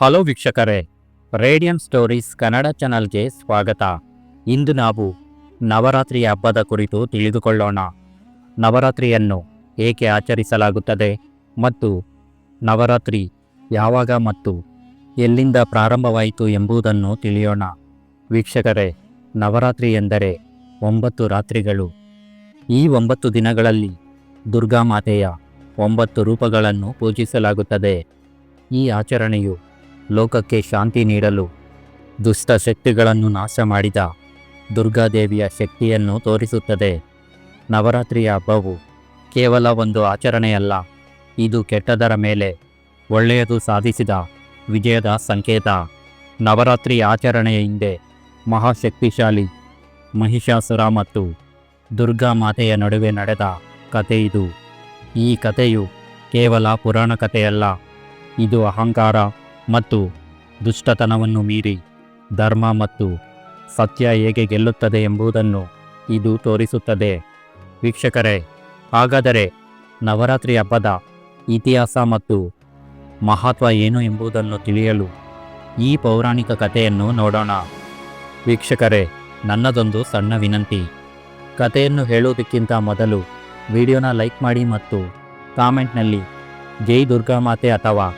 Hello ವೀಕ್ಷಕರೇ radium stories Kannada ಚಾನಲ್ಗೆ ಸ್ವಾಗತ. ಇಂದು ನಾವು ನವರಾತ್ರಿಯ ಹಬ್ಬದ ಕುರಿತು ತಿಳಿದುಕೊಳ್ಳೋಣ. ನವರಾತ್ರಿಯನ್ನು ಏಕೆ ಆಚರಿಸಲಾಗುತ್ತದೆ ಮತ್ತು ನವರಾತ್ರಿ ಯಾವಾಗ ಮತ್ತು ಎಲ್ಲಿಂದ ಪ್ರಾರಂಭವಾಯಿತು ಎಂಬುದನ್ನು ತಿಳಿಯೋಣ. ವೀಕ್ಷಕರೇ, ನವರಾತ್ರಿ ಎಂದರೆ ಒಂಬತ್ತು ರಾತ್ರಿಗಳು. ಈ ಒಂಬತ್ತು ದಿನಗಳಲ್ಲಿ ದುರ್ಗಾಮಾತೆಯ ಒಂಬತ್ತು ರೂಪಗಳನ್ನು ಪೂಜಿಸಲಾಗುತ್ತದೆ. ಈ ಆಚರಣೆಯು ಲೋಕಕ್ಕೆ ಶಾಂತಿ ನೀಡಲು ದುಷ್ಟ ಶಕ್ತಿಗಳನ್ನು ನಾಶ ಮಾಡಿದ ದುರ್ಗಾದೇವಿಯ ಶಕ್ತಿಯನ್ನು ತೋರಿಸುತ್ತದೆ. ನವರಾತ್ರಿಯ ಹಬ್ಬವು ಕೇವಲ ಒಂದು ಆಚರಣೆಯಲ್ಲ, ಇದು ಕೆಟ್ಟದರ ಮೇಲೆ ಒಳ್ಳೆಯದು ಸಾಧಿಸಿದ ವಿಜಯದ ಸಂಕೇತ. ನವರಾತ್ರಿ ಆಚರಣೆಯ ಹಿಂದೆ ಮಹಾಶಕ್ತಿಶಾಲಿ ಮಹಿಷಾಸುರ ಮತ್ತು ದುರ್ಗಾ ಮಾತೆಯ ನಡುವೆ ನಡೆದ ಕಥೆ ಇದು. ಈ ಕಥೆಯು ಕೇವಲ ಪುರಾಣ ಕಥೆಯಲ್ಲ, ಇದು ಅಹಂಕಾರ ಮತ್ತು ದುಷ್ಟತನವನ್ನು ಮೀರಿ ಧರ್ಮ ಮತ್ತು ಸತ್ಯ ಹೇಗೆ ಗೆಲ್ಲುತ್ತದೆ ಎಂಬುದನ್ನು ಇದು ತೋರಿಸುತ್ತದೆ. ವೀಕ್ಷಕರೇ, ಹಾಗಾದರೆ ನವರಾತ್ರಿ ಹಬ್ಬದ ಇತಿಹಾಸ ಮತ್ತು ಮಹತ್ವ ಏನು ಎಂಬುದನ್ನು ತಿಳಿಯಲು ಈ ಪೌರಾಣಿಕ ಕಥೆಯನ್ನು ನೋಡೋಣ. ವೀಕ್ಷಕರೇ, ನನ್ನದೊಂದು ಸಣ್ಣ ವಿನಂತಿ. ಕಥೆಯನ್ನು ಹೇಳುವುದಕ್ಕಿಂತ ಮೊದಲು ವಿಡಿಯೋನ ಲೈಕ್ ಮಾಡಿ ಮತ್ತು ಕಾಮೆಂಟ್ನಲ್ಲಿ ಜೈ ದುರ್ಗಾಮಾತೆ ಅಥವಾ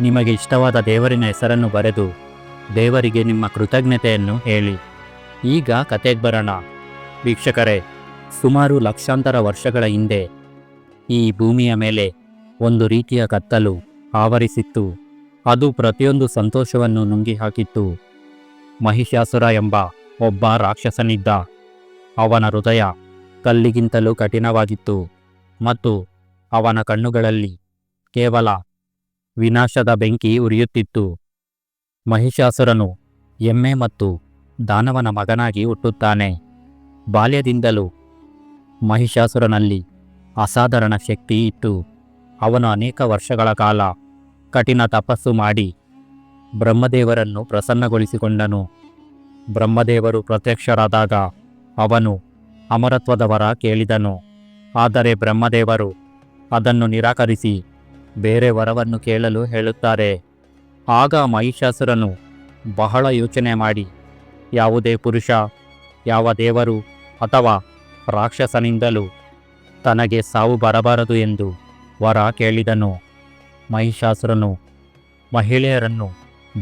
ನಿಮಗೆ ಇಷ್ಟವಾದ ದೇವರಿನ ಹೆಸರನ್ನು ಬರೆದು ದೇವರಿಗೆ ನಿಮ್ಮ ಕೃತಜ್ಞತೆಯನ್ನು ಹೇಳಿ. ಈಗ ಕತೆಗೆ ಬರೋಣ. ವೀಕ್ಷಕರೇ, ಸುಮಾರು ಲಕ್ಷಾಂತರ ವರ್ಷಗಳ ಹಿಂದೆ ಈ ಭೂಮಿಯ ಮೇಲೆ ಒಂದು ರೀತಿಯ ಕತ್ತಲು ಆವರಿಸಿತ್ತು. ಅದು ಪ್ರತಿಯೊಂದು ಸಂತೋಷವನ್ನು ನುಂಗಿ ಹಾಕಿತ್ತು ಮಹಿಷಾಸುರ ಎಂಬ ಒಬ್ಬ ರಾಕ್ಷಸನಿದ್ದ. ಅವನ ಹೃದಯ ಕಲ್ಲಿಗಿಂತಲೂ ಕಠಿಣವಾಗಿತ್ತು ಮತ್ತು ಅವನ ಕಣ್ಣುಗಳಲ್ಲಿ ಕೇವಲ ವಿನಾಶದ ಬೆಂಕಿ ಉರಿಯುತ್ತಿತ್ತು. ಮಹಿಷಾಸುರನು ಎಮ್ಮೆ ಮತ್ತು ದಾನವನ ಮಗನಾಗಿ ಹುಟ್ಟುತ್ತಾನೆ. ಬಾಲ್ಯದಿಂದಲೂ ಮಹಿಷಾಸುರನಲ್ಲಿ ಅಸಾಧಾರಣ ಶಕ್ತಿ ಇತ್ತು. ಅವನು ಅನೇಕ ವರ್ಷಗಳ ಕಾಲ ಕಠಿಣ ತಪಸ್ಸು ಮಾಡಿ ಬ್ರಹ್ಮದೇವರನ್ನು ಪ್ರಸನ್ನಗೊಳಿಸಿಕೊಂಡನು. ಬ್ರಹ್ಮದೇವರು ಪ್ರತ್ಯಕ್ಷರಾದಾಗ ಅವನು ಅಮರತ್ವದವರ ಕೇಳಿದನು. ಆದರೆ ಬ್ರಹ್ಮದೇವರು ಅದನ್ನು ನಿರಾಕರಿಸಿ ಬೇರೆ ವರವನ್ನು ಕೇಳಲು ಹೇಳುತ್ತಾರೆ. ಆಗ ಮಹಿಷಾಸುರನು ಬಹಳ ಯೋಚನೆ ಮಾಡಿ, ಯಾವುದೇ ಪುರುಷ, ಯಾವ ದೇವರು ಅಥವಾ ರಾಕ್ಷಸನಿಂದಲೂ ತನಗೆ ಸಾವು ಬರಬಾರದು ಎಂದು ವರ ಕೇಳಿದನು. ಮಹಿಷಾಸುರನು ಮಹಿಳೆಯರನ್ನು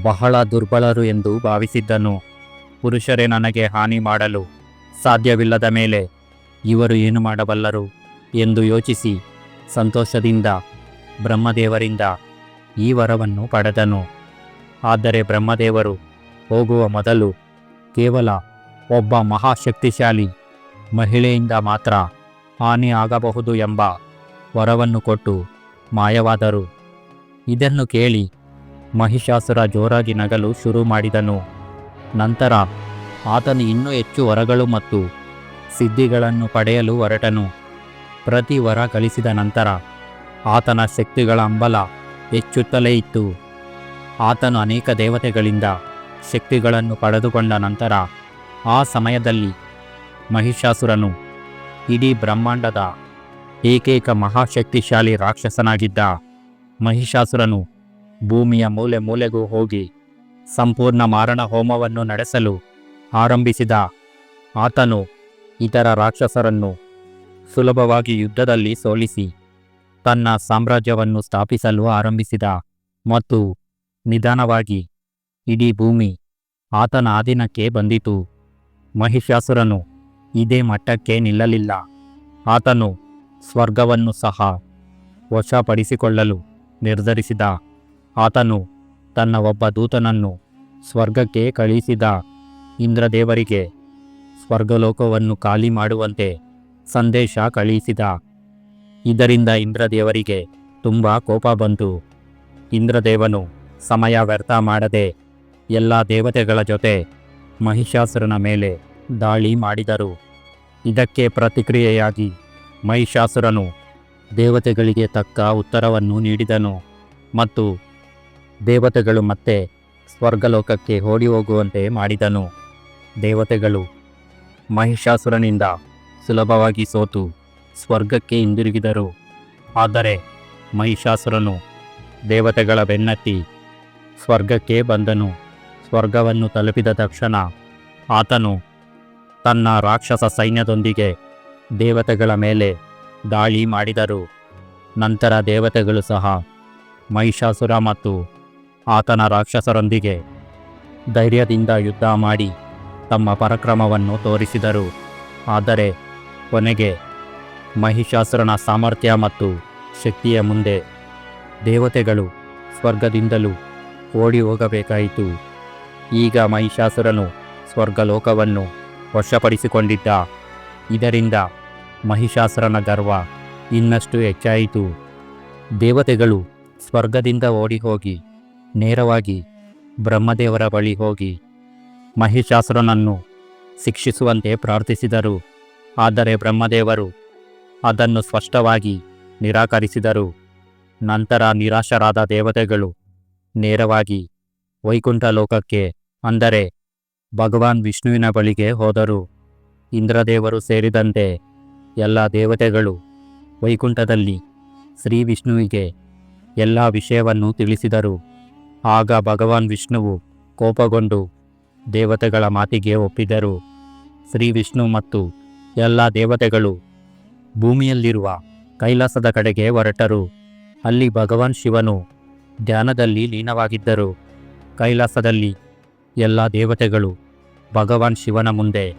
ಬಹಳ ದುರ್ಬಲರು ಎಂದು ಭಾವಿಸಿದ್ದನು. ಪುರುಷರೇ ನನಗೆ ಹಾನಿ ಮಾಡಲು ಸಾಧ್ಯವಿಲ್ಲದ ಮೇಲೆ ಇವರು ಏನು ಮಾಡಬಲ್ಲರು ಎಂದು ಯೋಚಿಸಿ ಸಂತೋಷದಿಂದ ಬ್ರಹ್ಮದೇವರಿಂದ ಈ ವರವನ್ನು ಪಡೆದನು. ಆದರೆ ಬ್ರಹ್ಮದೇವರು ಹೋಗುವ ಮೊದಲು ಕೇವಲ ಒಬ್ಬ ಮಹಾಶಕ್ತಿಶಾಲಿ ಮಹಿಳೆಯಿಂದ ಮಾತ್ರ ಹಾನಿ ಆಗಬಹುದು ಎಂಬ ವರವನ್ನು ಕೊಟ್ಟು ಮಾಯವಾದರು. ಇದನ್ನು ಕೇಳಿ ಮಹಿಷಾಸುರ ಜೋರಾಗಿ ನಗಲು ಶುರು ಮಾಡಿದನು. ನಂತರ ಆತನು ಇನ್ನೂ ಹೆಚ್ಚು ವರಗಳು ಮತ್ತು ಸಿದ್ಧಿಗಳನ್ನು ಪಡೆಯಲು ಹೊರಟನು. ಪ್ರತಿ ವರ ಗಳಿಸಿದ ನಂತರ ಆತನ ಶಕ್ತಿಗಳ ಅಂಬಲ ಹೆಚ್ಚುತ್ತಲೇ ಇತ್ತು. ಆತನು ಅನೇಕ ದೇವತೆಗಳಿಂದ ಶಕ್ತಿಗಳನ್ನು ಪಡೆದುಕೊಂಡ ನಂತರ ಆ ಸಮಯದಲ್ಲಿ ಮಹಿಷಾಸುರನು ಇಡೀ ಬ್ರಹ್ಮಾಂಡದ ಏಕೈಕ ಮಹಾಶಕ್ತಿಶಾಲಿ ರಾಕ್ಷಸನಾಗಿದ್ದ ಮಹಿಷಾಸುರನು ಭೂಮಿಯ ಮೂಲೆ ಮೂಲೆಗೂ ಹೋಗಿ ಸಂಪೂರ್ಣ ಮಾರಣ ಹೋಮವನ್ನು ನಡೆಸಲು ಆರಂಭಿಸಿದ. ಆತನು ಇತರ ರಾಕ್ಷಸರನ್ನು ಸುಲಭವಾಗಿ ಯುದ್ಧದಲ್ಲಿ ಸೋಲಿಸಿ ತನ್ನ ಸಾಮ್ರಾಜ್ಯವನ್ನು ಸ್ಥಾಪಿಸಲು ಆರಂಭಿಸಿದ ಮತ್ತು ನಿಧಾನವಾಗಿ ಇಡೀ ಭೂಮಿ ಆತನ ಆಧೀನಕ್ಕೆ ಬಂದಿತು. ಮಹಿಷಾಸುರನು ಇದೇ ಮಟ್ಟಕ್ಕೆ ನಿಲ್ಲಲಿಲ್ಲ. ಆತನು ಸ್ವರ್ಗವನ್ನು ಸಹ ವಶಪಡಿಸಿಕೊಳ್ಳಲು ನಿರ್ಧರಿಸಿದ. ಆತನು ತನ್ನ ಒಬ್ಬ ದೂತನನ್ನು ಸ್ವರ್ಗಕ್ಕೆ ಕಳುಹಿಸಿದ. ಇಂದ್ರದೇವರಿಗೆ ಸ್ವರ್ಗಲೋಕವನ್ನು ಖಾಲಿ ಮಾಡುವಂತೆ ಸಂದೇಶ ಕಳುಹಿಸಿದ. ಇದರಿಂದ ಇಂದ್ರದೇವರಿಗೆ ತುಂಬ ಕೋಪ ಬಂತು. ಇಂದ್ರದೇವನು ಸಮಯ ವ್ಯರ್ಥ ಮಾಡದೆ ಎಲ್ಲ ದೇವತೆಗಳ ಜೊತೆ ಮಹಿಷಾಸುರನ ಮೇಲೆ ದಾಳಿ ಮಾಡಿದರು. ಇದಕ್ಕೆ ಪ್ರತಿಕ್ರಿಯೆಯಾಗಿ ಮಹಿಷಾಸುರನು ದೇವತೆಗಳಿಗೆ ತಕ್ಕ ಉತ್ತರವನ್ನು ನೀಡಿದನು ಮತ್ತು ದೇವತೆಗಳು ಮತ್ತೆ ಸ್ವರ್ಗಲೋಕಕ್ಕೆ ಓಡಿ ಹೋಗುವಂತೆ ಮಾಡಿದನು. ದೇವತೆಗಳು ಮಹಿಷಾಸುರನಿಂದ ಸುಲಭವಾಗಿ ಸೋತು. ಸ್ವರ್ಗಕ್ಕೆ ಹಿಂದಿರುಗಿದರು. ಆದರೆ ಮಹಿಷಾಸುರನು ದೇವತೆಗಳ ಬೆನ್ನತ್ತಿ ಸ್ವರ್ಗಕ್ಕೆ ಬಂದನು. ಸ್ವರ್ಗವನ್ನು ತಲುಪಿದ ತಕ್ಷಣ ಆತನು ತನ್ನ ರಾಕ್ಷಸ ಸೈನ್ಯದೊಂದಿಗೆ ದೇವತೆಗಳ ಮೇಲೆ ದಾಳಿ ಮಾಡಿದರು. ನಂತರ ದೇವತೆಗಳು ಸಹ ಮಹಿಷಾಸುರ ಮತ್ತು ಆತನ ರಾಕ್ಷಸರೊಂದಿಗೆ ಧೈರ್ಯದಿಂದ ಯುದ್ಧ ಮಾಡಿ ತಮ್ಮ ಪರಾಕ್ರಮವನ್ನು ತೋರಿಸಿದರು. ಆದರೆ ಕೊನೆಗೆ ಮಹಿಷಾಸುರನ ಸಾಮರ್ಥ್ಯ ಮತ್ತು ಶಕ್ತಿಯ ಮುಂದೆ ದೇವತೆಗಳು ಸ್ವರ್ಗದಿಂದಲೂ ಓಡಿ ಹೋಗಬೇಕಾಯಿತು ಈಗ ಮಹಿಷಾಸುರನು ಸ್ವರ್ಗಲೋಕವನ್ನು ವಶಪಡಿಸಿಕೊಂಡಿದ್ದ. ಇದರಿಂದ ಮಹಿಷಾಸುರನ ಗರ್ವ ಇನ್ನಷ್ಟು ಹೆಚ್ಚಾಯಿತು. ದೇವತೆಗಳು ಸ್ವರ್ಗದಿಂದ ಓಡಿ ಹೋಗಿ ನೇರವಾಗಿ ಬ್ರಹ್ಮದೇವರ ಬಳಿ ಹೋಗಿ ಮಹಿಷಾಸುರನನ್ನು ಶಿಕ್ಷಿಸುವಂತೆ ಪ್ರಾರ್ಥಿಸಿದರು. ಆದರೆ ಬ್ರಹ್ಮದೇವರು ಅದನ್ನು ಸ್ಪಷ್ಟವಾಗಿ ನಿರಾಕರಿಸಿದರು. ನಂತರ ನಿರಾಶರಾದ ದೇವತೆಗಳು ನೇರವಾಗಿ ವೈಕುಂಠ ಲೋಕಕ್ಕೆ ಅಂದರೆ ಭಗವಾನ್ ವಿಷ್ಣುವಿನ ಬಳಿಗೆ ಹೋದರು. ಇಂದ್ರದೇವರು ಸೇರಿದಂತೆ ಎಲ್ಲ ದೇವತೆಗಳು ವೈಕುಂಠದಲ್ಲಿ ಶ್ರೀ ವಿಷ್ಣುವಿಗೆ ಎಲ್ಲ ವಿಷಯವನ್ನು ತಿಳಿಸಿದರು. ಆಗ ಭಗವಾನ್ ವಿಷ್ಣುವು ಕೋಪಗೊಂಡು ದೇವತೆಗಳ ಮಾತಿಗೆ ಒಪ್ಪಿದರು. ಶ್ರೀ ವಿಷ್ಣು ಮತ್ತು ಎಲ್ಲ ದೇವತೆಗಳು ಭೂಮಿಯಲ್ಲಿರುವ ಕೈಲಾಸದ ಕಡೆಗೆ ಹೊರಟರು. ಅಲ್ಲಿ ಭಗವಾನ್ ಶಿವನು ಧ್ಯಾನದಲ್ಲಿ ಲೀನವಾಗಿದ್ದರು. ಕೈಲಾಸದಲ್ಲಿ ಎಲ್ಲ ದೇವತೆಗಳು ಭಗವಾನ್ ಶಿವನ ಮುಂದೆ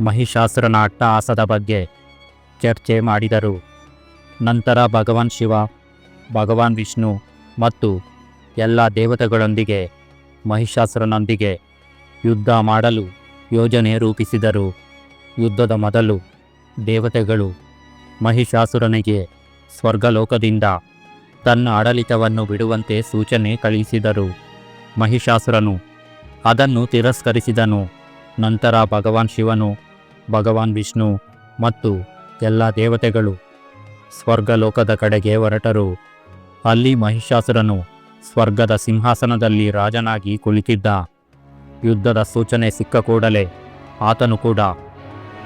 ಮಹಿಷಾಸುರನ ಅಟ್ಟಹಾಸದ ಬಗ್ಗೆ ಚರ್ಚೆ ಮಾಡಿದರು. ನಂತರ ಭಗವಾನ್ ಶಿವ, ಭಗವಾನ್ ವಿಷ್ಣು ಮತ್ತು ಎಲ್ಲ ದೇವತೆಗಳೊಂದಿಗೆ ಮಹಿಷಾಸುರನೊಂದಿಗೆ ಯುದ್ಧ ಮಾಡಲು ಯೋಜನೆ ರೂಪಿಸಿದರು. ಯುದ್ಧದ ಮೊದಲು ದೇವತೆಗಳು ಮಹಿಷಾಸುರನಿಗೆ ಸ್ವರ್ಗಲೋಕದಿಂದ ತನ್ನ ಆಡಳಿತವನ್ನು ಬಿಡುವಂತೆ ಸೂಚನೆ ಕಳುಹಿಸಿದರು. ಮಹಿಷಾಸುರನು ಅದನ್ನು ತಿರಸ್ಕರಿಸಿದನು. ನಂತರ ಭಗವಾನ್ ಶಿವನು, ಭಗವಾನ್ ವಿಷ್ಣು ಮತ್ತು ಎಲ್ಲ ದೇವತೆಗಳು ಸ್ವರ್ಗಲೋಕದ ಕಡೆಗೆ ಹೊರಟರು. ಅಲ್ಲಿ ಮಹಿಷಾಸುರನು ಸ್ವರ್ಗದ ಸಿಂಹಾಸನದಲ್ಲಿ ರಾಜನಾಗಿ ಕುಳಿತಿದ್ದ. ಯುದ್ಧದ ಸೂಚನೆ ಸಿಕ್ಕ ಕೂಡಲೇ ಆತನು ಕೂಡ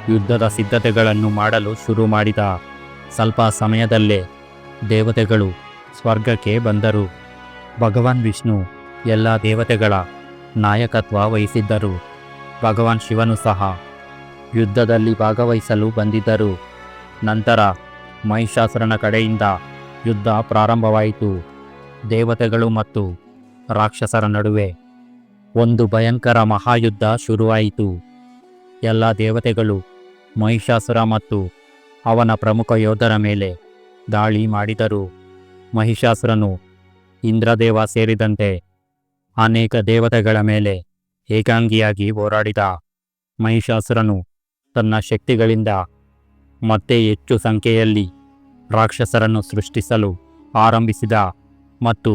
ಯುದ್ಧದ ಸಿದ್ಧತೆಗಳನ್ನು ಮಾಡಲು ಶುರು ಮಾಡಿದ ಸ್ವಲ್ಪ ಸಮಯದಲ್ಲೇ ದೇವತೆಗಳು ಸ್ವರ್ಗಕ್ಕೆ ಬಂದರು. ಭಗವಾನ್ ವಿಷ್ಣು ಎಲ್ಲ ದೇವತೆಗಳ ನಾಯಕತ್ವ ವಹಿಸಿದ್ದರು. ಭಗವಾನ್ ಶಿವನು ಸಹ ಯುದ್ಧದಲ್ಲಿ ಭಾಗವಹಿಸಲು ಬಂದಿದ್ದರು. ನಂತರ ಮಹಿಷಾಸುರನ ಕಡೆಯಿಂದ ಯುದ್ಧ ಪ್ರಾರಂಭವಾಯಿತು. ದೇವತೆಗಳು ಮತ್ತು ರಾಕ್ಷಸರ ನಡುವೆ ಒಂದು ಭಯಂಕರ ಮಹಾಯುದ್ಧ ಶುರುವಾಯಿತು. ಎಲ್ಲ ದೇವತೆಗಳು ಮಹಿಷಾಸುರ ಮತ್ತು ಅವನ ಪ್ರಮುಖ ಯೋಧರ ಮೇಲೆ ದಾಳಿ ಮಾಡಿದರು ಮಹಿಷಾಸುರನು ಇಂದ್ರದೇವ ಸೇರಿದಂತೆ ಅನೇಕ ದೇವತೆಗಳ ಮೇಲೆ ಏಕಾಂಗಿಯಾಗಿ ಹೋರಾಡಿದ. ಮಹಿಷಾಸುರನು ತನ್ನ ಶಕ್ತಿಗಳಿಂದ ಮತ್ತೆ ಹೆಚ್ಚು ಸಂಖ್ಯೆಯಲ್ಲಿ ರಾಕ್ಷಸರನ್ನು ಸೃಷ್ಟಿಸಲು ಆರಂಭಿಸಿದ ಮತ್ತು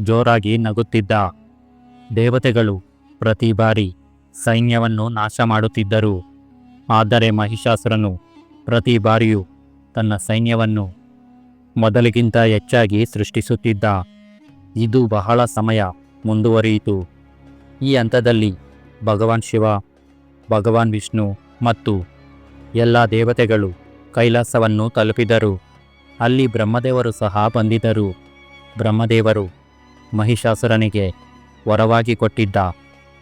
ಜೋರಾಗಿ ನಗುತ್ತಿದ್ದ. ದೇವತೆಗಳು ಪ್ರತಿ ಬಾರಿ ಸೈನ್ಯವನ್ನು ನಾಶ ಮಾಡುತ್ತಿದ್ದರು ಆದರೆ ಮಹಿಷಾಸುರನು ಪ್ರತಿ ಬಾರಿಯೂ ತನ್ನ ಸೈನ್ಯವನ್ನು ಮೊದಲಿಗಿಂತ ಹೆಚ್ಚಾಗಿ ಸೃಷ್ಟಿಸುತ್ತಿದ್ದ. ಇದು ಬಹಳ ಸಮಯ ಮುಂದುವರಿಯಿತು. ಈ ಹಂತದಲ್ಲಿ ಭಗವಾನ್ ಶಿವ, ಭಗವಾನ್ ವಿಷ್ಣು ಮತ್ತು ಎಲ್ಲ ದೇವತೆಗಳು ಕೈಲಾಸವನ್ನು ತಲುಪಿದರು. ಅಲ್ಲಿ ಬ್ರಹ್ಮದೇವರು ಸಹ ಬಂದಿದ್ದರು. ಬ್ರಹ್ಮದೇವರು ಮಹಿಷಾಸುರನಿಗೆ ವರವಾಗಿ ಕೊಟ್ಟಿದ್ದ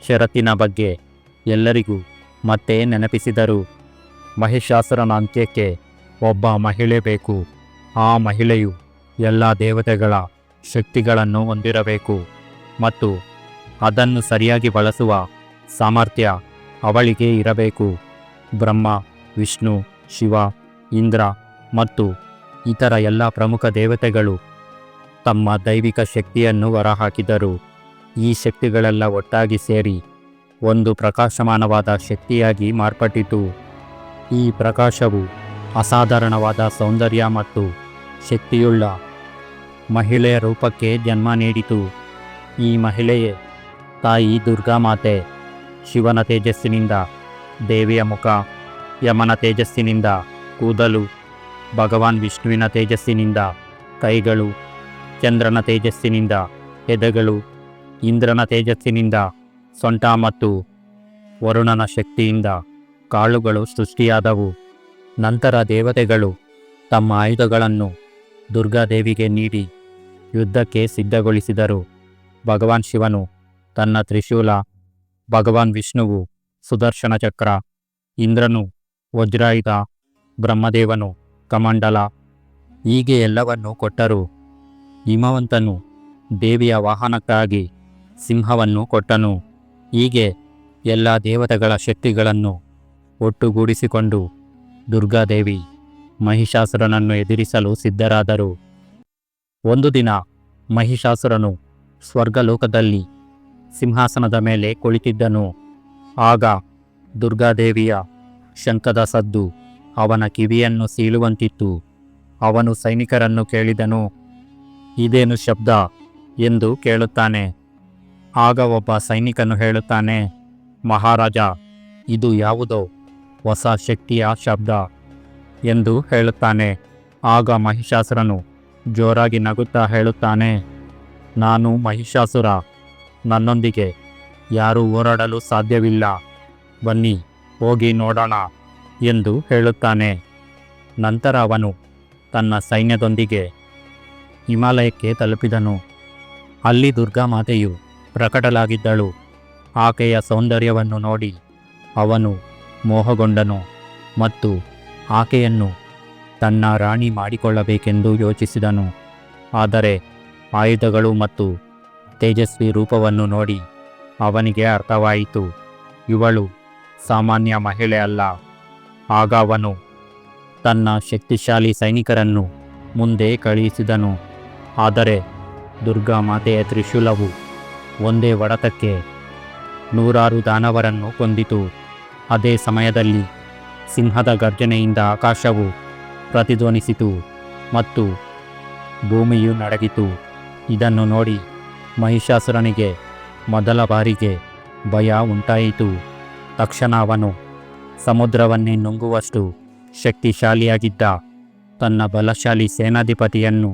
ಷರತ್ತಿನ ಬಗ್ಗೆ ಎಲ್ಲರಿಗೂ ಮತ್ತೆ ನೆನಪಿಸಿದರು. ಮಹಿಷಾಸುರನ ಅಂತ್ಯಕ್ಕೆ ಒಬ್ಬ ಮಹಿಳೆ ಬೇಕು. ಆ ಮಹಿಳೆಯು ಎಲ್ಲ ದೇವತೆಗಳ ಶಕ್ತಿಗಳನ್ನು ಹೊಂದಿರಬೇಕು ಮತ್ತು ಅದನ್ನು ಸರಿಯಾಗಿ ಬಳಸುವ ಸಾಮರ್ಥ್ಯ ಅವಳಿಗೆ ಇರಬೇಕು. ಬ್ರಹ್ಮ, ವಿಷ್ಣು, ಶಿವ, ಇಂದ್ರ ಮತ್ತು ಇತರ ಎಲ್ಲ ಪ್ರಮುಖ ದೇವತೆಗಳು ತಮ್ಮ ದೈವಿಕ ಶಕ್ತಿಯನ್ನು ಹೊರಹಾಕಿದರು. ಈ ಶಕ್ತಿಗಳೆಲ್ಲ ಒಟ್ಟಾಗಿ ಸೇರಿ ಒಂದು ಪ್ರಕಾಶಮಾನವಾದ ಶಕ್ತಿಯಾಗಿ ಮಾರ್ಪಟ್ಟಿತು. ಈ ಪ್ರಕಾಶವು ಅಸಾಧಾರಣವಾದ ಸೌಂದರ್ಯ ಮತ್ತು ಶಕ್ತಿಯುಳ್ಳ ಮಹಿಳೆಯ ರೂಪಕ್ಕೆ ಜನ್ಮ ನೀಡಿತು. ಈ ಮಹಿಳೆಯೇ, ತಾಯಿ ದುರ್ಗಾಮಾತೆ ಶಿವನ ತೇಜಸ್ಸಿನಿಂದ, ದೇವಿಯ ಮುಖ, ಯಮನ ತೇಜಸ್ಸಿನಿಂದ, ಕೂದಲು, ಭಗವಾನ್ ವಿಷ್ಣುವಿನ ತೇಜಸ್ಸಿನಿಂದ, ಕೈಗಳು, ಚಂದ್ರನ ತೇಜಸ್ಸಿನಿಂದ, ಎದೆಗಳು, ಇಂದ್ರನ ತೇಜಸ್ಸಿನಿಂದ ಸೊಂಟ ಮತ್ತು ವರುಣನ ಶಕ್ತಿಯಿಂದ ಕಾಳುಗಳು ಸೃಷ್ಟಿಯಾದವು. ನಂತರ ದೇವತೆಗಳು ತಮ್ಮ ಆಯುಧಗಳನ್ನು ದುರ್ಗಾದೇವಿಗೆ ನೀಡಿ ಯುದ್ಧಕ್ಕೆ ಸಿದ್ಧಗೊಳಿಸಿದರು. ಭಗವಾನ್ ಶಿವನು ತನ್ನ ತ್ರಿಶೂಲ, ಭಗವಾನ್ ವಿಷ್ಣುವು, ಸುದರ್ಶನ ಚಕ್ರ, ಇಂದ್ರನು, ವಜ್ರಾಯುಧ, ಬ್ರಹ್ಮದೇವನು, ಕಮಂಡಲ ಹೀಗೆ ಎಲ್ಲವನ್ನೂ ಕೊಟ್ಟರು. ಹಿಮವಂತನು ದೇವಿಯ ವಾಹನಕ್ಕಾಗಿ ಸಿಂಹವನ್ನು ಕೊಟ್ಟನು. ಹೀಗೆ ಎಲ್ಲ ದೇವತೆಗಳ ಶಕ್ತಿಗಳನ್ನು ಒಟ್ಟುಗೂಡಿಸಿಕೊಂಡು ದುರ್ಗಾದೇವಿ ಮಹಿಷಾಸುರನನ್ನು ಎದುರಿಸಲು ಸಿದ್ಧರಾದರು. ಒಂದು ದಿನ ಮಹಿಷಾಸುರನು ಸ್ವರ್ಗಲೋಕದಲ್ಲಿ ಸಿಂಹಾಸನದ ಮೇಲೆ ಕುಳಿತಿದ್ದನು. ಆಗ ದುರ್ಗಾದೇವಿಯ ಶಂಕದ ಸದ್ದು ಅವನ ಕಿವಿಯನ್ನು ಸೀಳುವಂತಿತ್ತು. ಅವನು ಸೈನಿಕರನ್ನು ಕೇಳಿದನು. ಇದೇನು ಶಬ್ದ ಎಂದು ಕೇಳುತ್ತಾನೆ. ಆಗ ಒಬ್ಬ ಸೈನಿಕನು ಹೇಳುತ್ತಾನೆ, ಮಹಾರಾಜ, ಇದು ಯಾವುದೋ ಹೊಸ ಶಕ್ತಿಯ ಶಬ್ದ ಎಂದು ಹೇಳುತ್ತಾನೆ. ಆಗ ಮಹಿಷಾಸುರನು ಜೋರಾಗಿ ನಗುತ್ತಾ ಹೇಳುತ್ತಾನೆ, ನಾನು ಮಹಿಷಾಸುರ, ನನ್ನೊಂದಿಗೆ ಯಾರೂ ಹೋರಾಡಲು ಸಾಧ್ಯವಿಲ್ಲ. ಬನ್ನಿ, ಹೋಗಿ ನೋಡೋಣ ಎಂದು ಹೇಳುತ್ತಾನೆ. ನಂತರ ಅವನು ತನ್ನ ಸೈನ್ಯದೊಂದಿಗೆ ಹಿಮಾಲಯಕ್ಕೆ ತಲುಪಿದನು. ಅಲ್ಲಿ ದುರ್ಗಾಮಾತೆಯು ಪ್ರಕಟಲಾಗಿದ್ದಳು. ಆಕೆಯ ಸೌಂದರ್ಯವನ್ನು ನೋಡಿ ಅವನು ಮೋಹಗೊಂಡನು ಮತ್ತು ಆಕೆಯನ್ನು ತನ್ನ ರಾಣಿ ಮಾಡಿಕೊಳ್ಳಬೇಕೆಂದು ಯೋಚಿಸಿದನು. ಆದರೆ ಆಯುಧಗಳು ಮತ್ತು ತೇಜಸ್ವಿ ರೂಪವನ್ನು ನೋಡಿ ಅವನಿಗೆ ಅರ್ಥವಾಯಿತು, ಇವಳು ಸಾಮಾನ್ಯ ಮಹಿಳೆ ಅಲ್ಲ. ಆಗ ಅವನು ತನ್ನ ಶಕ್ತಿಶಾಲಿ ಸೈನಿಕರನ್ನು ಮುಂದೆ ಕಳುಹಿಸಿದನು. ಆದರೆ ದುರ್ಗಾ ಮಾತೆಯ ತ್ರಿಶೂಲವು ಒಂದೇ ಒಡತಕ್ಕೆ ನೂರಾರು ದಾನವರನ್ನು ಕೊಂದಿತು. ಅದೇ ಸಮಯದಲ್ಲಿ ಸಿಂಹದ ಗರ್ಜನೆಯಿಂದ ಆಕಾಶವು ಪ್ರತಿಧ್ವನಿಸಿತು ಮತ್ತು ಭೂಮಿಯು ನಡಗಿತು. ಇದನ್ನು ನೋಡಿ ಮಹಿಷಾಸುರನಿಗೆ ಮೊದಲ ಬಾರಿಗೆ ಭಯ ಉಂಟಾಯಿತು. ತಕ್ಷಣ ಅವನು ಸಮುದ್ರವನ್ನೇ ನುಂಗುವಷ್ಟು ಶಕ್ತಿಶಾಲಿಯಾಗಿದ್ದ ತನ್ನ ಬಲಶಾಲಿ ಸೇನಾಧಿಪತಿಯನ್ನು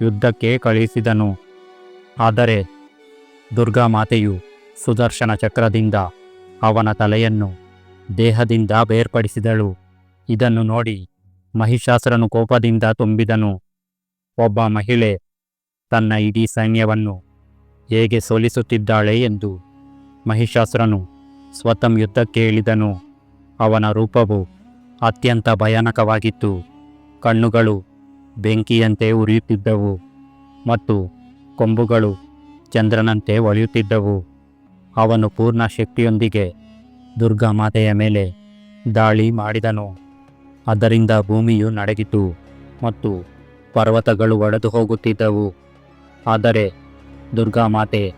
ಯುದ್ಧಕ್ಕೆ ಕಳುಹಿಸಿದನು. ಆದರೆ ದುರ್ಗಾಮಾತೆಯು ಸುದರ್ಶನ ಚಕ್ರದಿಂದ ಅವನ ತಲೆಯನ್ನು ದೇಹದಿಂದ ಬೇರ್ಪಡಿಸಿದಳು. ಇದನ್ನು ನೋಡಿ ಮಹಿಷಾಸುರನು ಕೋಪದಿಂದ ತುಂಬಿದನು. ಒಬ್ಬ ಮಹಿಳೆ ತನ್ನ ಇಡೀ ಸೈನ್ಯವನ್ನು ಹೇಗೆ ಸೋಲಿಸುತ್ತಿದ್ದಾಳೆ ಎಂದು ಮಹಿಷಾಸುರನು ಸ್ವತಂ ಯುದ್ಧಕ್ಕೆ ಇಳಿದನು ಅವನ ರೂಪವು ಅತ್ಯಂತ ಭಯಾನಕವಾಗಿತ್ತು. ಕಣ್ಣುಗಳು ಬೆಂಕಿಯಂತೆ ಉರಿಯುತ್ತಿದ್ದವು ಮತ್ತು ಕೊಂಬುಗಳು ಚಂದ್ರನಂತೆ ಒಳೆಯುತ್ತಿದ್ದವು ಅವನು ಪೂರ್ಣ ಶಕ್ತಿಯೊಂದಿಗೆ ದುರ್ಗಾ ಮಾತೆಯ ಮೇಲೆ ದಾಳಿ ಮಾಡಿದನು. ಅದರಿಂದ ಭೂಮಿಯು ನಡಗಿತು ಮತ್ತು ಪರ್ವತಗಳು ಒಡೆದು ಹೋಗುತ್ತಿದ್ದವು. ಆದರೆ ದುರ್ಗಾ ಮಾತೆ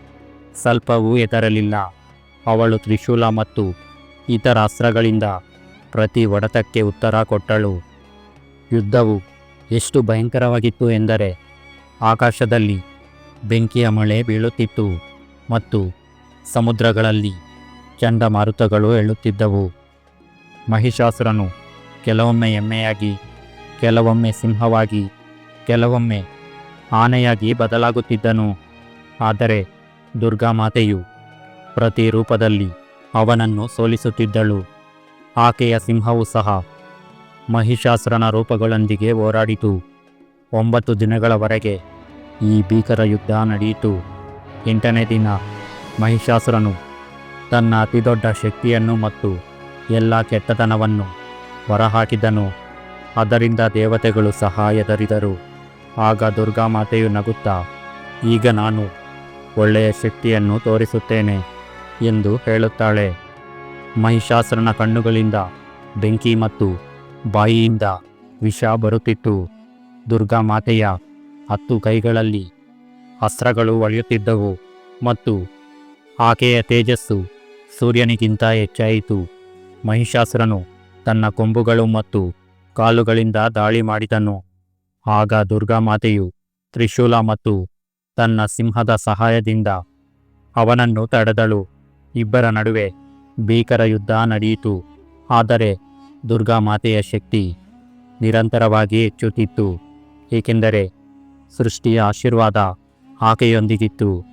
ಸ್ವಲ್ಪವೂ ಎದರಲಿಲ್ಲ ಅವಳು ತ್ರಿಶೂಲ ಮತ್ತು ಇತರ ಅಸ್ತ್ರಗಳಿಂದ ಪ್ರತಿ ಒಡತಕ್ಕೆ ಉತ್ತರ ಕೊಟ್ಟಳು. ಯುದ್ಧವು ಎಷ್ಟು ಭಯಂಕರವಾಗಿತ್ತು ಎಂದರೆ, ಆಕಾಶದಲ್ಲಿ ಬೆಂಕಿಯ ಮಳೆ ಬೀಳುತ್ತಿತ್ತು ಮತ್ತು ಸಮುದ್ರಗಳಲ್ಲಿ ಚಂಡಮಾರುತಗಳು ಏಳುತ್ತಿದ್ದವು. ಮಹಿಷಾಸುರನು ಕೆಲವೊಮ್ಮೆ ಎಮ್ಮೆಯಾಗಿ, ಕೆಲವೊಮ್ಮೆ ಸಿಂಹವಾಗಿ, ಕೆಲವೊಮ್ಮೆ ಆನೆಯಾಗಿ ಬದಲಾಗುತ್ತಿದ್ದನು. ಆದರೆ ದುರ್ಗಾಮಾತೆಯು ಪ್ರತಿ ರೂಪದಲ್ಲಿ ಅವನನ್ನು ಸೋಲಿಸುತ್ತಿದ್ದಳು. ಆಕೆಯ ಸಿಂಹವು ಸಹ ಮಹಿಷಾಸುರನ ರೂಪಗಳೊಂದಿಗೆ ಹೋರಾಡಿತು. ಒಂಬತ್ತು ದಿನಗಳವರೆಗೆ ಈ ಭೀಕರ ಯುದ್ಧ ನಡೆಯಿತು. ಎಂಟನೇ ದಿನ ಮಹಿಷಾಸುರನು ತನ್ನ ಅತಿದೊಡ್ಡ ಶಕ್ತಿಯನ್ನು ಮತ್ತು ಎಲ್ಲ ಕೆಟ್ಟತನವನ್ನು ಹೊರಹಾಕಿದನು. ಅದರಿಂದ ದೇವತೆಗಳು ಸಹ ಎದರಿದರು ಆಗ ದುರ್ಗಾ ಮಾತೆಯು ನಗುತ್ತಾ, ಈಗ ನಾನು ಒಳ್ಳೆಯ ಶಕ್ತಿಯನ್ನು ತೋರಿಸುತ್ತೇನೆ ಎಂದು ಹೇಳುತ್ತಾಳೆ. ಮಹಿಷಾಸುರನ ಕಣ್ಣುಗಳಿಂದ ಬೆಂಕಿ ಮತ್ತು ಬಾಯಿಯಿಂದ ವಿಷ ಬರುತ್ತಿತ್ತು. ದುರ್ಗಾಮಾತೆಯ ಹತ್ತು ಕೈಗಳಲ್ಲಿ ಅಸ್ತ್ರಗಳು ಒಳೆಯುತ್ತಿದ್ದವು ಮತ್ತು ಆಕೆಯ ತೇಜಸ್ಸು ಸೂರ್ಯನಿಗಿಂತ ಹೆಚ್ಚಾಯಿತು. ಮಹಿಷಾಸುರನು ತನ್ನ ಕೊಂಬುಗಳು ಮತ್ತು ಕಾಲುಗಳಿಂದ ದಾಳಿ ಮಾಡಿದನು. ಆಗ ದುರ್ಗಾಮಾತೆಯು ತ್ರಿಶೂಲ ಮತ್ತು ತನ್ನ ಸಿಂಹದ ಸಹಾಯದಿಂದ ಅವನನ್ನು ತಡೆದಳು. ಇಬ್ಬರ ನಡುವೆ ಭೀಕರ ಯುದ್ಧ ನಡೆಯಿತು. ಆದರೆ ದುರ್ಗಾಮಾತೆಯ ಶಕ್ತಿ ನಿರಂತರವಾಗಿ ಹೆಚ್ಚುತ್ತಿತ್ತು. ಏಕೆಂದರೆ ಸೃಷ್ಟಿಯ ಆಶೀರ್ವಾದ ಆಕೆಯೊಂದಿಗಿತ್ತು.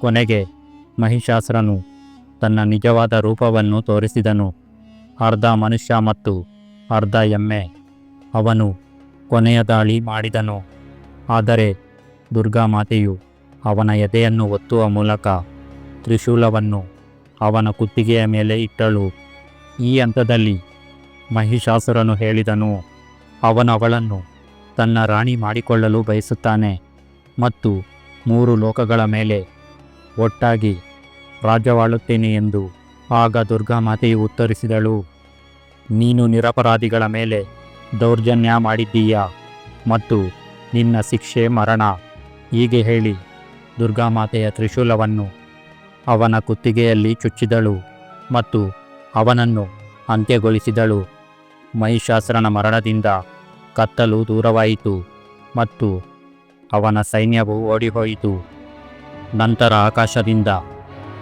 ಕೊನೆಗೆ ಮಹಿಷಾಸುರನು ತನ್ನ ನಿಜವಾದ ರೂಪವನ್ನು ತೋರಿಸಿದನು. ಅರ್ಧ ಮನುಷ್ಯ ಮತ್ತು ಅರ್ಧ ಎಮ್ಮೆ. ಅವನು ಕೊನೆಯ ದಾಳಿ ಮಾಡಿದನು. ಆದರೆ ದುರ್ಗಾ ಮಾತೆಯು ಅವನ ಎದೆಯನ್ನು ಒತ್ತುವ ಮೂಲಕ ತ್ರಿಶೂಲವನ್ನು ಅವನ ಕುತ್ತಿಗೆಯ ಮೇಲೆ ಇಟ್ಟಳು. ಈ ಹಂತದಲ್ಲಿ ಮಹಿಷಾಸುರನು ಹೇಳಿದನು, ಅವನು ಅವಳನ್ನು ತನ್ನ ರಾಣಿ ಮಾಡಿಕೊಳ್ಳಲು ಬಯಸುತ್ತಾನೆ ಮತ್ತು ಮೂರು ಲೋಕಗಳ ಮೇಲೆ ಒಟ್ಟಾಗಿ ರಾಜ್ಯವಾಳುತ್ತೇನೆ ಎಂದು ಆಗ ದುರ್ಗಾಮಾತೆಯು ಉತ್ತರಿಸಿದಳು. ನೀನು ನಿರಪರಾಧಿಗಳ ಮೇಲೆ ದೌರ್ಜನ್ಯ ಮಾಡಿದ್ದೀಯಾ ಮತ್ತು ನಿನ್ನ ಶಿಕ್ಷೆ ಮರಣ? ಹೀಗೆ ಹೇಳಿ ದುರ್ಗಾಮಾತೆಯ ತ್ರಿಶೂಲವನ್ನು ಅವನ ಕುತ್ತಿಗೆಯಲ್ಲಿ ಚುಚ್ಚಿದಳು ಮತ್ತು ಅವನನ್ನು ಅಂತ್ಯಗೊಳಿಸಿದಳು. ಮಹಿಷಾಸುರನ ಮರಣದಿಂದ ಕತ್ತಲು ದೂರವಾಯಿತು ಮತ್ತು ಅವನ ಸೈನ್ಯವು ಓಡಿಹೋಯಿತು. ನಂತರ ಆಕಾಶದಿಂದ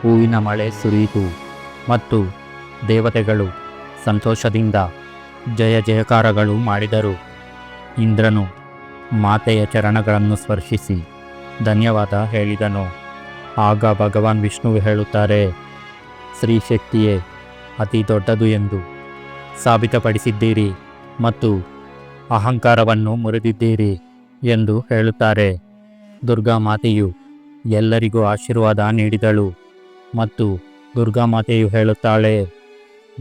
ಹೂವಿನ ಮಳೆ ಸುರಿಯಿತು ಮತ್ತು ದೇವತೆಗಳು ಸಂತೋಷದಿಂದ ಜಯ ಜಯಕಾರಗಳು ಮಾಡಿದರು. ಇಂದ್ರನು ಮಾತೆಯ ಚರಣಗಳನ್ನು ಸ್ಪರ್ಶಿಸಿ ಧನ್ಯವಾದ ಹೇಳಿದನು. ಆಗ ಭಗವಾನ್ ವಿಷ್ಣು ಹೇಳುತ್ತಾರೆ ಶಕ್ತಿಯೇ ಅತಿ ದೊಡ್ಡದು ಎಂದು ಸಾಬೀತಪಡಿಸಿದ್ದೀರಿ ಮತ್ತು ಅಹಂಕಾರವನ್ನು ಮುರಿದಿದ್ದೀರಿ ಎಂದು ಹೇಳುತ್ತಾರೆ. ದುರ್ಗಾ ಮಾತೆಯು ಎಲ್ಲರಿಗೂ ಆಶೀರ್ವಾದ ನೀಡಿದಳು ಮತ್ತು ದುರ್ಗಾ ಮಾತೆಯು ಹೇಳುತ್ತಾಳೆ,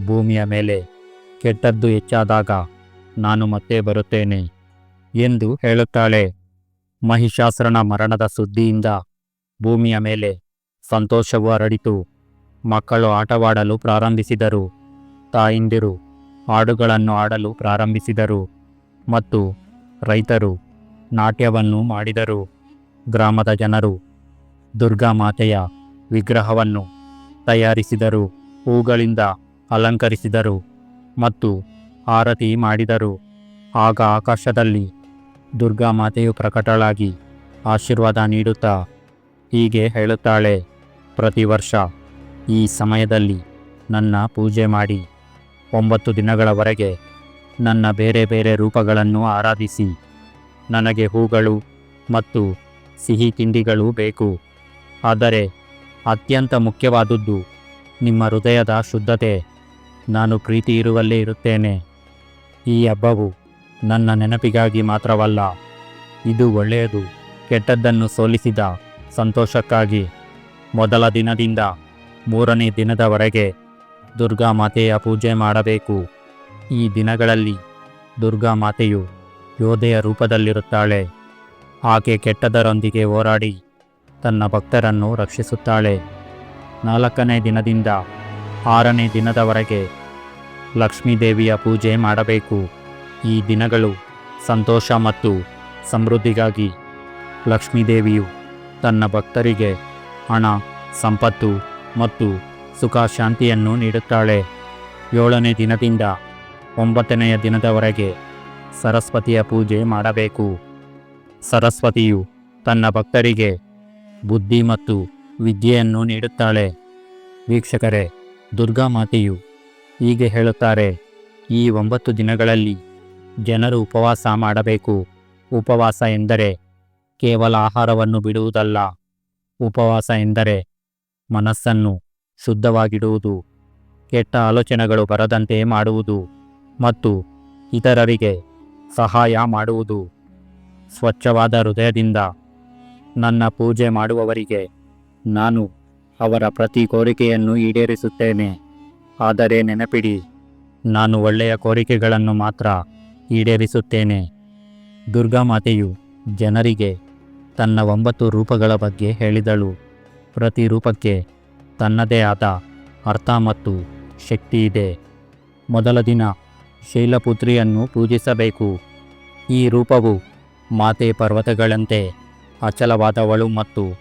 ಭೂಮಿಯ ಮೇಲೆ ಕೆಟ್ಟದ್ದು ಹೆಚ್ಚಾದಾಗ ನಾನು ಮತ್ತೆ ಬರುತ್ತೇನೆ ಎಂದು ಹೇಳುತ್ತಾಳೆ. ಮಹಿಷಾಸುರನ ಮರಣದ ಸುದ್ದಿಯಿಂದ ಭೂಮಿಯ ಮೇಲೆ ಸಂತೋಷವು ಹರಡಿತು. ಮಕ್ಕಳು ಆಟವಾಡಲು ಪ್ರಾರಂಭಿಸಿದರು, ತಾಯಿಂದಿರು ಹಾಡುಗಳನ್ನು ಆಡಲು ಪ್ರಾರಂಭಿಸಿದರು. ಮತ್ತು ರೈತರು ನಾಟ್ಯವನ್ನು ಮಾಡಿದರು. ಗ್ರಾಮದ ಜನರು ದುರ್ಗಾ ಮಾತೆಯ ವಿಗ್ರಹವನ್ನು ತಯಾರಿಸಿದರು. ಹೂಗಳಿಂದ ಅಲಂಕರಿಸಿದರು ಮತ್ತು ಆರತಿ ಮಾಡಿದರು. ಆಗ ಆಕಾಶದಲ್ಲಿ ದುರ್ಗಾ ಮಾತೆಯು ಪ್ರಕಟಳಾಗಿ ಆಶೀರ್ವಾದ ನೀಡುತ್ತಾ ಹೀಗೆ ಹೇಳುತ್ತಾಳೆ, ಪ್ರತಿ ವರ್ಷ ಈ ಸಮಯದಲ್ಲಿ ನನ್ನ ಪೂಜೆ ಮಾಡಿ ಒಂಬತ್ತು ದಿನಗಳವರೆಗೆ ನನ್ನ ಬೇರೆ ಬೇರೆ ರೂಪಗಳನ್ನು ಆರಾಧಿಸಿ. ನನಗೆ ಹೂಗಳು ಮತ್ತು ಸಿಹಿ ತಿಂಡಿಗಳು ಬೇಕು. ಆದರೆ ಅತ್ಯಂತ ಮುಖ್ಯವಾದುದ್ದು ನಿಮ್ಮ ಹೃದಯದ ಶುದ್ಧತೆ. ನಾನು ಪ್ರೀತಿ ಇರುವಲ್ಲೇ ಇರುತ್ತೇನೆ. ಈ ಹಬ್ಬವು ನನ್ನ ನೆನಪಿಗಾಗಿ ಮಾತ್ರವಲ್ಲ, ಇದು ಒಳ್ಳೆಯದು. ಕೆಟ್ಟದ್ದನ್ನು ಸೋಲಿಸಿದ ಸಂತೋಷಕ್ಕಾಗಿ ಮೊದಲ ದಿನದಿಂದ ಮೂರನೇ ದಿನದವರೆಗೆ ದುರ್ಗಾ ಮಾತೆಯ ಪೂಜೆ ಮಾಡಬೇಕು. ಈ ದಿನಗಳಲ್ಲಿ ದುರ್ಗಾ ಮಾತೆಯು ಯೋಧೆಯ ರೂಪದಲ್ಲಿರುತ್ತಾಳೆ. ಆಕೆ ಕೆಟ್ಟದರೊಂದಿಗೆ ಹೋರಾಡಿ ತನ್ನ ಭಕ್ತರನ್ನು ರಕ್ಷಿಸುತ್ತಾಳೆ. ನಾಲ್ಕನೇ ದಿನದಿಂದ ಆರನೇ ದಿನದವರೆಗೆ ಲಕ್ಷ್ಮೀದೇವಿಯ ಪೂಜೆ ಮಾಡಬೇಕು. ಈ ದಿನಗಳು ಸಂತೋಷ ಮತ್ತು ಸಮೃದ್ಧಿಗಾಗಿ. ಲಕ್ಷ್ಮೀದೇವಿಯು ತನ್ನ ಭಕ್ತರಿಗೆ ಹಣ, ಸಂಪತ್ತು ಮತ್ತು ಸುಖ, ಶಾಂತಿಯನ್ನು ನೀಡುತ್ತಾಳೆ. ಏಳನೇ ದಿನದಿಂದ ಒಂಬತ್ತನೆಯ ದಿನದವರೆಗೆ ಸರಸ್ವತಿಯ ಪೂಜೆ ಮಾಡಬೇಕು. ಸರಸ್ವತಿಯು ತನ್ನ ಭಕ್ತರಿಗೆ ಬುದ್ಧಿ ಮತ್ತು ವಿದ್ಯೆಯನ್ನು ನೀಡುತ್ತಾಳೆ. ವೀಕ್ಷಕರೇ, ದುರ್ಗಾ ಮಾತೆಯು ಹೀಗೆ ಹೇಳುತ್ತಾರೆ, ಈ ಒಂಬತ್ತು ದಿನಗಳಲ್ಲಿ ಜನರು ಉಪವಾಸ ಮಾಡಬೇಕು. ಉಪವಾಸ ಎಂದರೆ ಕೇವಲ ಆಹಾರವನ್ನು ಬಿಡುವುದಲ್ಲ. ಉಪವಾಸ ಎಂದರೆ ಮನಸ್ಸನ್ನು ಶುದ್ಧವಾಗಿಡುವುದು. ಕೆಟ್ಟ ಆಲೋಚನೆಗಳು ಬರದಂತೆ ಮಾಡುವುದು. ಮತ್ತು ಇತರರಿಗೆ ಸಹಾಯ ಮಾಡುವುದು ಸ್ವಚ್ಛವಾದ ಹೃದಯದಿಂದ ನನ್ನ ಪೂಜೆ ಮಾಡುವವರಿಗೆ ನಾನು ಅವರ ಪ್ರತಿ ಕೋರಿಕೆಯನ್ನು ಈಡೇರಿಸುತ್ತೇನೆ. ಆದರೆ ನೆನಪಿಡಿ, ನಾನು ಒಳ್ಳೆಯ ಕೋರಿಕೆಗಳನ್ನು ಮಾತ್ರ ಈಡೇರಿಸುತ್ತೇನೆ. ದುರ್ಗಾಮಾತೆಯು ಜನರಿಗೆ ತನ್ನ ಒಂಬತ್ತು ರೂಪಗಳ ಬಗ್ಗೆ ಹೇಳಿದಳು. ಪ್ರತಿ ರೂಪಕ್ಕೆ ತನ್ನದೇ ಆದ ಅರ್ಥ ಮತ್ತು ಶಕ್ತಿ ಇದೆ. ಮೊದಲ ದಿನ ಶೈಲಪುತ್ರಿಯನ್ನು ಪೂಜಿಸಬೇಕು. ಈ ರೂಪವು ಮಾತೆ ಪರ್ವತಗಳಂತೆ ಅಚಲವಾದವಳು ಮತ್ತು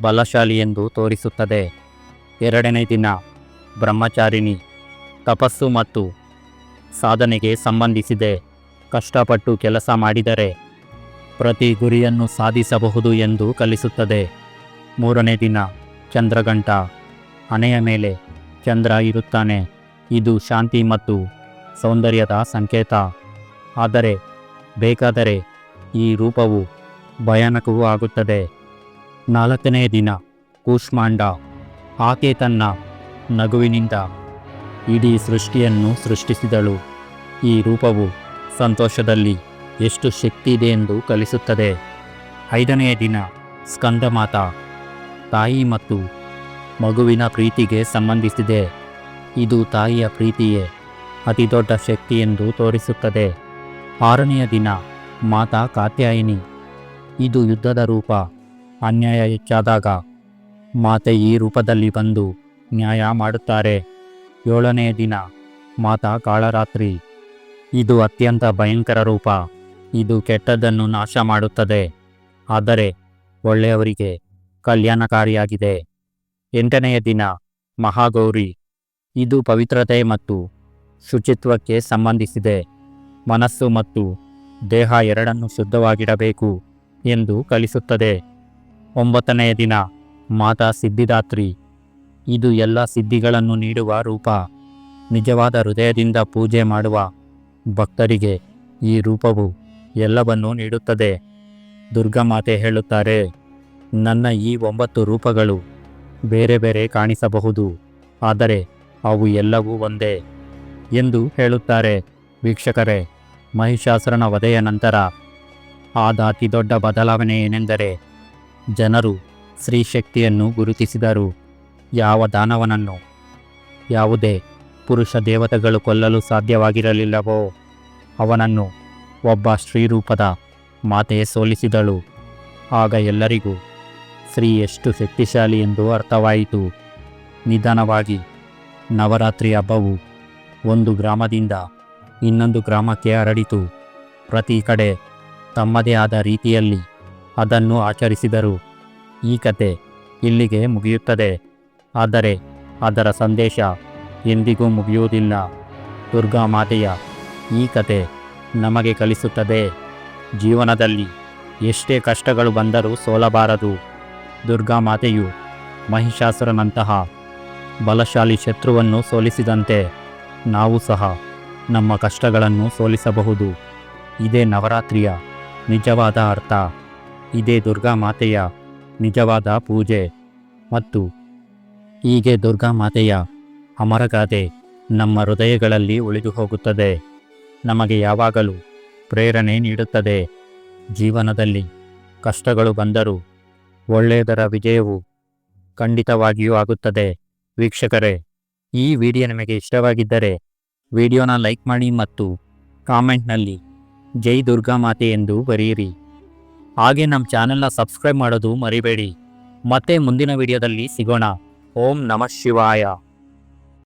ಬಲಶಾಲಿ ಎಂದು ತೋರಿಸುತ್ತದೆ. ಎರಡನೇ ದಿನ ಬ್ರಹ್ಮಚಾರಿಣಿ ತಪಸ್ಸು ಮತ್ತು ಸಾಧನೆಗೆ ಸಂಬಂಧಿಸಿದೆ. ಕಷ್ಟಪಟ್ಟು ಕೆಲಸ ಮಾಡಿದರೆ ಪ್ರತಿ ಗುರಿಯನ್ನು ಸಾಧಿಸಬಹುದು ಎಂದು ಕಲಿಸುತ್ತದೆ. ಮೂರನೇ ದಿನ ಚಂದ್ರಗಂಟ. ಹಣೆಯ ಮೇಲೆ ಚಂದ್ರ ಇರುತ್ತಾನೆ. ಇದು ಶಾಂತಿ ಮತ್ತು ಸೌಂದರ್ಯದ ಸಂಕೇತ. ಆದರೆ ಬೇಕಾದರೆ ಈ ರೂಪವು ಭಯಾನಕವೂ ಆಗುತ್ತದೆ. ನಾಲ್ಕನೇ ದಿನ, ಕೂಷ್ಮಾಂಡ. ಆಕೆ ತನ್ನ ನಗುವಿನಿಂದ ಇಡೀ ಸೃಷ್ಟಿಯನ್ನು ಸೃಷ್ಟಿಸಿದಳು. ಈ ರೂಪವು ಸಂತೋಷದಲ್ಲಿ ಎಷ್ಟು ಶಕ್ತಿ ಇದೆ ಎಂದು ಕಲಿಸುತ್ತದೆ. ಐದನೆಯ ದಿನ, ಸ್ಕಂದಮಾತ. ತಾಯಿ ಮತ್ತು ಮಗುವಿನ ಪ್ರೀತಿಗೆ ಸಂಬಂಧಿಸಿದೆ. ಇದು ತಾಯಿಯ ಪ್ರೀತಿಯೇ. ಅತಿದೊಡ್ಡ ಶಕ್ತಿ ಎಂದು ತೋರಿಸುತ್ತದೆ. ಆರನೆಯ ದಿನ, ಮಾತಾ ಕಾತ್ಯಾಯಿನಿ. ಇದು ಯುದ್ಧದ ರೂಪ. ಅನ್ಯಾಯ ಹೆಚ್ಚಾದಾಗ, ಮಾತೆ ಈ ರೂಪದಲ್ಲಿ ಬಂದು ನ್ಯಾಯ ಮಾಡುತ್ತಾರೆ. ಏಳನೆಯ ದಿನ, ಮಾತಾ ಕಾಳರಾತ್ರಿ. ಇದು ಅತ್ಯಂತ ಭಯಂಕರ ರೂಪ. ಇದು ಕೆಟ್ಟದ್ದನ್ನು ನಾಶ ಮಾಡುತ್ತದೆ. ಆದರೆ, ಒಳ್ಳೆಯವರಿಗೆ ಕಲ್ಯಾಣಕಾರಿಯಾಗಿದೆ. ಎಂಟನೆಯ ದಿನ, ಮಹಾಗೌರಿ. ಇದು ಪವಿತ್ರತೆ ಮತ್ತು ಶುಚಿತ್ವಕ್ಕೆ ಸಂಬಂಧಿಸಿದೆ. ಮನಸ್ಸು ಮತ್ತು ದೇಹ ಎರಡನ್ನು ಶುದ್ಧವಾಗಿಡಬೇಕು ಎಂದು ಕಲಿಸುತ್ತದೆ. ಒಂಬತ್ತನೆಯ ದಿನ, ಮಾತಾ ಸಿದ್ಧಿದಾತ್ರಿ. ಇದು ಎಲ್ಲ ಸಿದ್ಧಿಗಳನ್ನು ನೀಡುವ ರೂಪ. ನಿಜವಾದ ಹೃದಯದಿಂದ ಪೂಜೆ ಮಾಡುವ ಭಕ್ತರಿಗೆ ಈ ರೂಪವು ಎಲ್ಲವನ್ನೂ ನೀಡುತ್ತದೆ. ದುರ್ಗಾಮಾತೆ ಹೇಳುತ್ತಾರೆ, ನನ್ನ ಈ ಒಂಬತ್ತು ರೂಪಗಳು ಬೇರೆ ಬೇರೆ ಕಾಣಿಸಬಹುದು, ಆದರೆ ಅವು ಎಲ್ಲವೂ ಒಂದೇ. ಎಂದು ಹೇಳುತ್ತಾರೆ. ವೀಕ್ಷಕರೇ, ಮಹಿಷಾಸುರನ ವಧೆಯ ನಂತರ ಆದ ಅತಿದೊಡ್ಡ ಬದಲಾವಣೆ ಏನೆಂದರೆ, ಜನರು ಸ್ತ್ರೀ ಶಕ್ತಿಯನ್ನು ಗುರುತಿಸಿದರು. ಯಾವ ದಾನವನನ್ನು, ಯಾವುದೇ ಪುರುಷ ದೇವತೆಗಳು ಕೊಲ್ಲಲು ಸಾಧ್ಯವಾಗಿರಲಿಲ್ಲವೋ, ಅವನನ್ನು ಒಬ್ಬ ಸ್ತ್ರೀರೂಪದ ಮಾತೆ ಸೋಲಿಸಿದಳು. ಆಗ ಎಲ್ಲರಿಗೂ ಸ್ತ್ರೀ ಎಷ್ಟು ಶಕ್ತಿಶಾಲಿ ಎಂದು ಅರ್ಥವಾಯಿತು. ನಿಧಾನವಾಗಿ ನವರಾತ್ರಿ ಹಬ್ಬವು ಒಂದು ಗ್ರಾಮದಿಂದ ಇನ್ನೊಂದು ಗ್ರಾಮಕ್ಕೆ ಹರಡಿತು. ಪ್ರತಿ ಕಡೆ ತಮ್ಮದೇ ಆದ ರೀತಿಯಲ್ಲಿ ಅದನ್ನು ಆಚರಿಸಿದರು. ಈ ಕತೆ ಇಲ್ಲಿಗೆ ಮುಗಿಯುತ್ತದೆ. ಆದರೆ ಅದರ ಸಂದೇಶ ಎಂದಿಗೂ ಮುಗಿಯುವುದಿಲ್ಲ. ದುರ್ಗಾ ಮಾತೆಯ ಈ ಕತೆ ನಮಗೆ ಕಲಿಸುತ್ತದೆ. ಜೀವನದಲ್ಲಿ ಎಷ್ಟೇ ಕಷ್ಟಗಳು ಬಂದರೂ ಸೋಲಬಾರದು. ದುರ್ಗಾ ಮಾತೆಯು ಮಹಿಷಾಸುರನಂತಹ ಬಲಶಾಲಿ ಶತ್ರುವನ್ನು ಸೋಲಿಸಿದಂತೆ ನಾವು ಸಹ ನಮ್ಮ ಕಷ್ಟಗಳನ್ನು ಸೋಲಿಸಬಹುದು. ಇದೇ ನವರಾತ್ರಿಯ ನಿಜವಾದ ಅರ್ಥ. ಇದೇ ದುರ್ಗಾ ಮಾತೆಯ ನಿಜವಾದ ಪೂಜೆ. ಮತ್ತು ಹೀಗೆ ದುರ್ಗಾ ಮಾತೆಯ ಅಮರಗಾದೆ ನಮ್ಮ ಹೃದಯಗಳಲ್ಲಿ ಉಳಿದು ಹೋಗುತ್ತದೆ. ನಮಗೆ ಯಾವಾಗಲೂ ಪ್ರೇರಣೆ ನೀಡುತ್ತದೆ. ಜೀವನದಲ್ಲಿ ಕಷ್ಟಗಳು ಬಂದರೂ ಒಳ್ಳೆಯದರ ವಿಜಯವು ಖಂಡಿತವಾಗಿಯೂ ಆಗುತ್ತದೆ. ವೀಕ್ಷಕರೇ ಈ ವಿಡಿಯೋ ನಿಮಗೆ ಇಷ್ಟವಾಗಿದ್ದರೆ ವಿಡಿಯೋನ ಲೈಕ್ ಮಾಡಿ ಮತ್ತು ಕಾಮೆಂಟ್ನಲ್ಲಿ ಜೈ ದುರ್ಗಾ ಮಾತೆ ಎಂದು ಬರೆಯಿರಿ. ಹಾಗೆ ನಮ್ಮ ಚಾನೆಲ್ನ ಸಬ್ಸ್ಕ್ರೈಬ್ ಮಾಡೋದು ಮರಿಬೇಡಿ. ಮತ್ತೆ ಮುಂದಿನ ವಿಡಿಯೋದಲ್ಲಿ ಸಿಗೋಣ. ಓಂ ನಮಃ ಶಿವಾಯ.